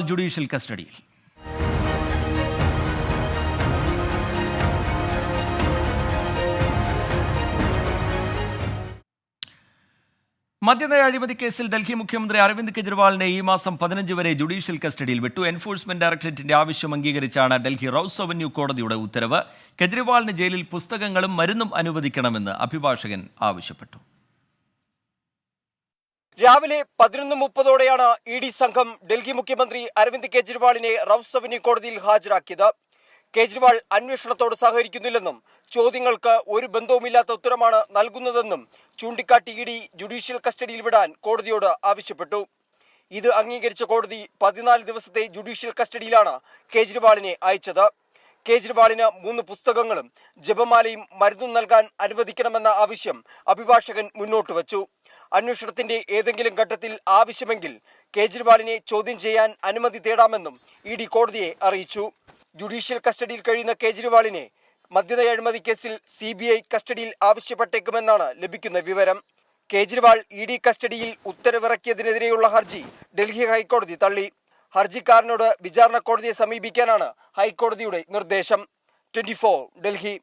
Judicial കസ്റ്റഡിയിൽ മദ്യനയ അഴിമതി കേസിൽ ഡൽഹി മുഖ്യമന്ത്രി അരവിന്ദ് കെജ്രിവാളിനെ ഈ മാസം പതിനഞ്ച് വരെ ജുഡീഷ്യൽ കസ്റ്റഡിയിൽ വിട്ടു. എൻഫോഴ്സ്മെന്റ് ഡയറക്ടറേറ്റിന്റെ ആവശ്യം അംഗീകരിച്ചാണ് ഡൽഹി റൌസ് അവന്യൂ കോടതിയുടെ ഉത്തരവ്. കെജ്രിവാളിന് ജയിലിൽ പുസ്തകങ്ങളും മരുന്നും അനുവദിക്കണമെന്ന് അഭിഭാഷകൻ ആവശ്യപ്പെട്ടു. രാവിലെ പതിനൊന്ന് മുപ്പതോടെയാണ് ഇ ഡി സംഘം ഡൽഹി മുഖ്യമന്ത്രി അരവിന്ദ് കെജ്രിവാളിനെ റൌസ് അവന്യൂ കോടതിയിൽ ഹാജരാക്കിയത്. കേജ്രിവാൾ അന്വേഷണത്തോട് സഹകരിക്കുന്നില്ലെന്നും ചോദ്യങ്ങൾക്ക് ഒരു ബന്ധവുമില്ലാത്ത ഉത്തരമാണ് നൽകുന്നതെന്നും ചൂണ്ടിക്കാട്ടി ഇ ഡി ജുഡീഷ്യൽ കസ്റ്റഡിയിൽ വിടാൻ കോടതിയോട് ആവശ്യപ്പെട്ടു. ഇത് അംഗീകരിച്ച കോടതി പതിനാല് ദിവസത്തെ ജുഡീഷ്യൽ കസ്റ്റഡിയിലാണ് കേജ്രിവാളിനെ അയച്ചത്. കേജ്രിവാളിന് മൂന്ന് പുസ്തകങ്ങളും ജപമാലയും മരുന്നും നൽകാൻ അനുവദിക്കണമെന്ന ആവശ്യം അഭിഭാഷകൻ മുന്നോട്ട് വച്ചു. അന്വേഷണത്തിന്റെ ഏതെങ്കിലും ഘട്ടത്തിൽ ആവശ്യമെങ്കിൽ കേജ്രിവാളിനെ ചോദ്യം ചെയ്യാൻ അനുമതി തേടാമെന്നും ഇ ഡി കോടതിയെ അറിയിച്ചു. ജുഡീഷ്യൽ കസ്റ്റഡിയിൽ കഴിയുന്ന കേജ്രിവാളിനെ മദ്യനയ അഴിമതി കേസിൽ സി ബി ഐ കസ്റ്റഡിയിൽ ആവശ്യപ്പെട്ടേക്കുമെന്നാണ് ലഭിക്കുന്ന വിവരം. കേജ്രിവാൾ ഇ ഡി കസ്റ്റഡിയിൽ ഉത്തരവിറക്കിയതിനെതിരെയുള്ള ഹർജി ഡൽഹി ഹൈക്കോടതി തള്ളി. ഹർജിക്കാരനോട് വിചാരണ കോടതിയെ സമീപിക്കാനാണ് ഹൈക്കോടതിയുടെ നിർദ്ദേശം. ട്വന്റി ഡൽഹി.